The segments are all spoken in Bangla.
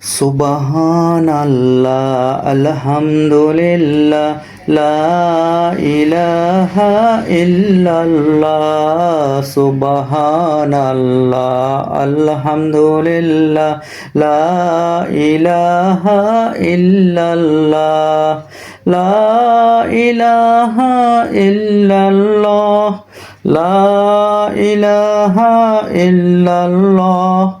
সুবহানাল্লাহ, আলহামদুলিল্লাহ, লা ইলাহা ইল্লাল্লাহ, সুবহানাল্লাহ, আলহামদুলিল্লাহ, লা ইলাহা ইল্লাল্লাহ, লা ইলাহা ইল্লাল্লাহ, লা ইলাহা ইল্লাল্লাহ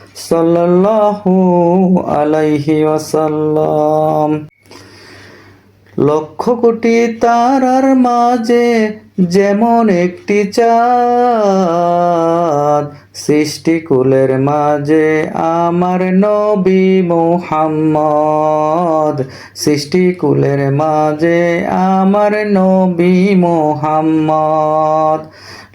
সাল্লাল্লাহু আলাইহি ওয়াসাল্লাম। লক্ষ কোটি তারার মাঝে যেমন একটি চাঁদ সৃষ্টিকুলের মাঝে আমার নবী মোহাম্মদ। সৃষ্টিকুলের মাঝে আমার নবী মোহাম্মদ।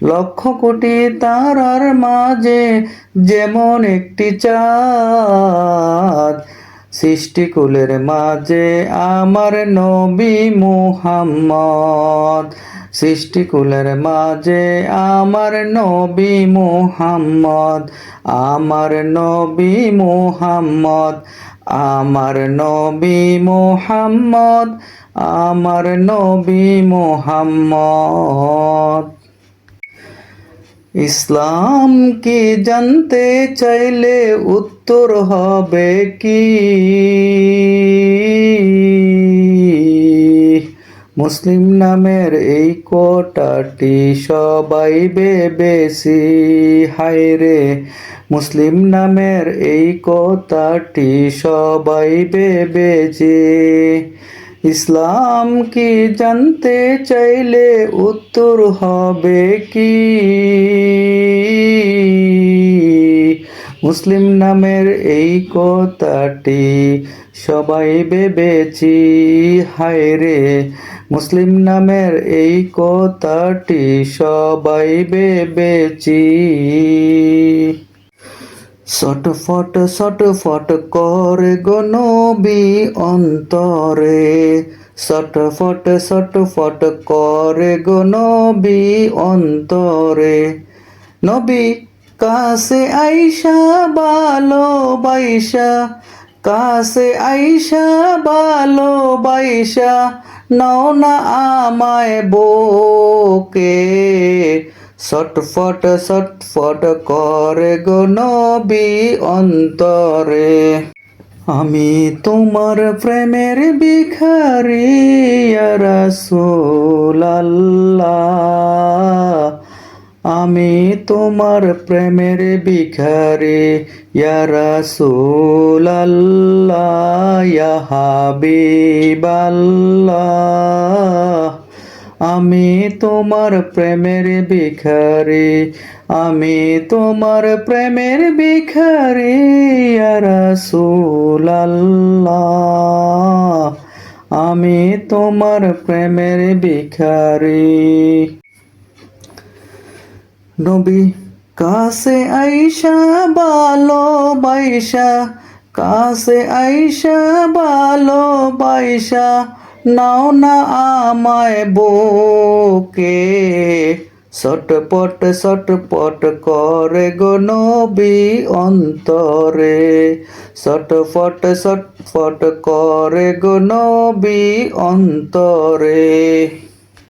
লক্ষ কোটি তারার মাঝে যেমন একটি চাঁদ সৃষ্টিকুলের মাঝে আমার নবী মুহাম্মদ। সৃষ্টিকুলের মাঝে আমার নবী মুহাম্মদ। আমার নবী মুহাম্মদ। আমার নবী মুহাম্মদ। আমার নবী মুহাম্মদ। ইসলাম কি জানতে চাইলে উত্তর হবে কি? মুসলিম নামের এই কোটাটি সবাই বেবেছি হায়রে, মুসলিম নামের এই কথাটি সবাই বেবেছে ইসলাম কি জানতে চাইলে উত্তর হবে কি? মুসলিম নামের এই কথাটি সবাই ভেবেছি, হায় রে। মুসলিম নামের এই কথাটি সবাই ভেবেছি। ছটফট ছটফট করে গনবি অন্তরে। ছটফট ছটফট করে গনবি অন্তরে। নবী কাছে আইসা বালো বাইসা কাছে আইসা বালো বাইসা নাও না আমায় বোকে ছটফট ছটফট করে গো নবী অন্তরে। আমি তোমার প্রেমের ভিখারি রাসূলুল্লাহ। আমি তোমার প্রেমের ভিখারি রাসূলুল্লাহ, ইয়া হাবিবাল্লাহ। আমি তোমার প্রেমের ভিখারি, আমি তোমার প্রেমের রাসূলুল্লাহ। আমি তোমার প্রেমের ভিখারি। নবী কাছে আইসা বালো বাইসা কাছে আইসা বালো বাইসা নাও না আমায় বোকে। সটপট সটপট করে গো নবী অন্তরে। ছটফট সটপট করে গো নবী অন্তরে।